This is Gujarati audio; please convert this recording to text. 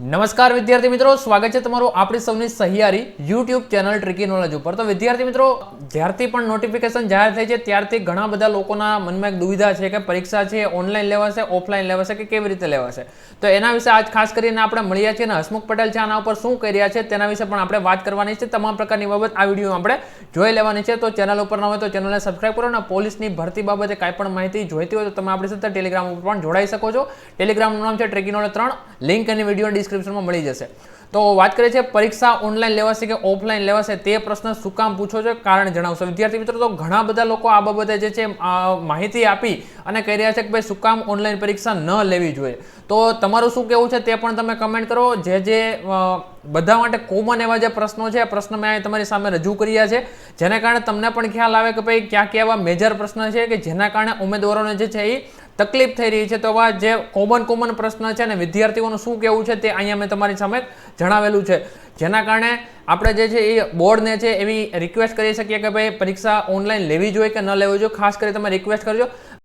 નમસ્કાર વિદ્યાર્થી મિત્રો, સ્વાગત છે તમારું આપણી સૌની સહિયારી યુટ્યુબ ચેનલ ટ્રિકી નોલેજ ઉપર. તો વિદ્યાર્થી મિત્રો, જ્યારથી પણ નોટિફિકેશન જાહેર થઈ છે, ત્યારથી ઘણા બધા લોકોના મનમાં એક દુવિધા છે કે પરીક્ષા છે ઓનલાઈન લેવાશે ઓફલાઈન લેવાશે કે કેવી રીતે લેવાશે. તો એના વિશે આજ ખાસ કરીને આપણે મળ્યા છીએ અને હસમુખ પટેલ છે આના ઉપર શું કરી રહ્યા છે તેના વિશે પણ આપણે વાત કરવાની છે. તમામ પ્રકારની બાબત આ વિડીયોમાં આપણે જોઈ લેવાની છે. તો ચેનલ ઉપર ન હોય તો ચેનલને સબસ્ક્રાઈબ કરો અને પોલીસની ભરતી બાબતે કાંઈ પણ માહિતી જોઈતી હોય તો તમે આપણી સાથે ટેલિગ્રામ ઉપર પણ જોડાઈ શકો છો. ટેલિગ્રામનું નામ છે ટ્રેકિંગ ત્રણ. લિંક અને વીડિયો ડિસ્ક્રિપ્શનમાં મળી જશે. તો વાત કરીએ છીએ પરીક્ષા ઓનલાઈન લેવાશે કે ઓફલાઈન લેવાશે તે પ્રશ્ન શું કામ પૂછો છો કારણ જણાવશો. વિદ્યાર્થી મિત્રો, તો ઘણા બધા લોકો આ બાબતે જે છે માહિતી આપી અને કહી રહ્યા છે કે ભાઈ શું કામ ઓનલાઈન પરીક્ષા ન લેવી જોઈએ. તો તમારું શું કહેવું છે તે પણ તમે કમેન્ટ કરો. જે જે બધા માટે કોમન એવા જે પ્રશ્નો છે પ્રશ્ન મેં તમારી સામે રજૂ કર્યા છે. જેને કારણે તમને પણ ખ્યાલ આવે કે ભાઈ ક્યાં ક્યાં એવા મેજર પ્રશ્ન છે કે જેના કારણે ઉમેદવારોને જે છે એ તકલીફ થઈ રહી છે. તો આવા જે કોમન કોમન પ્રશ્ન છે ને વિદ્યાર્થીઓનું શું કહેવું છે તે અહીંયા મેં તમારી સામે જણાવેલું છે. જેના કારણે આપણે જે છે એ બોર્ડને છે એવી રિક્વેસ્ટ કરી શકીએ કે ભાઈ પરીક્ષા ઓનલાઈન લેવી જોઈએ કે ન લેવી જોઈએ. ખાસ કરી તમે રિક્વેસ્ટ કરજો.